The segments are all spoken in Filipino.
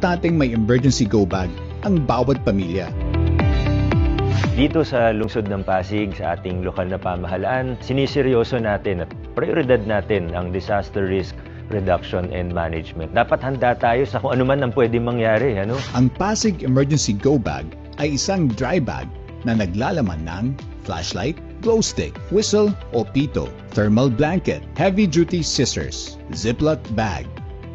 importanteng may emergency go bag ang bawat pamilya. Dito sa lungsod ng Pasig, sa ating lokal na pamahalaan, siniseryoso natin at prioridad natin ang disaster risk reduction and management. Dapat handa tayo sa kung ano man ang pwedeng mangyari. Ano? Ang Pasig Emergency Go Bag ay isang dry bag na naglalaman ng flashlight, glow stick, whistle o pito, thermal blanket, heavy-duty scissors, ziploc bag.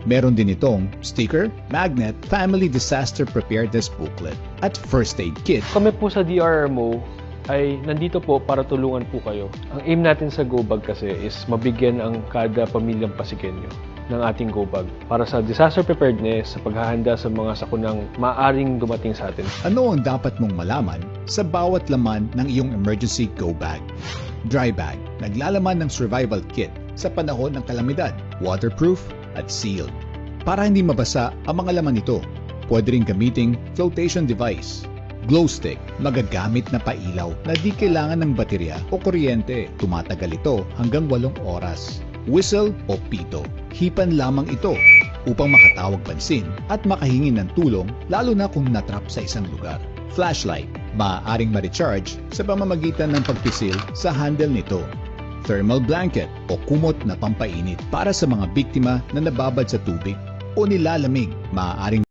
Meron din itong sticker, magnet, family disaster preparedness booklet, at first aid kit. Kami po sa DRMO ay nandito po para tulungan po kayo. Ang aim natin sa GoBag kasi is mabigyan ang kada pamilyang Pasigenyo ng ating GoBag para sa disaster preparedness, sa paghahanda sa mga sakunang maaring dumating sa atin. Ano ang dapat mong malaman sa bawat laman ng iyong emergency go bag? Dry bag, naglalaman ng survival kit sa panahon ng kalamidad, waterproof at sealed. Para hindi mabasa ang mga laman nito, pwede rin gamiting flotation device. Glow stick, magagamit na pailaw na di kailangan ng baterya o kuryente. Tumatagal ito hanggang 8 oras. Whistle o pito, hipan lamang ito upang makatawag pansin at makahingi ng tulong lalo na kung natrap sa isang lugar. Flashlight, maaaring ma-recharge sa pamamagitan ng pagpisil sa handle nito. Thermal blanket o kumot na pampainit para sa mga biktima na nababad sa tubig o nilalamig, maaaring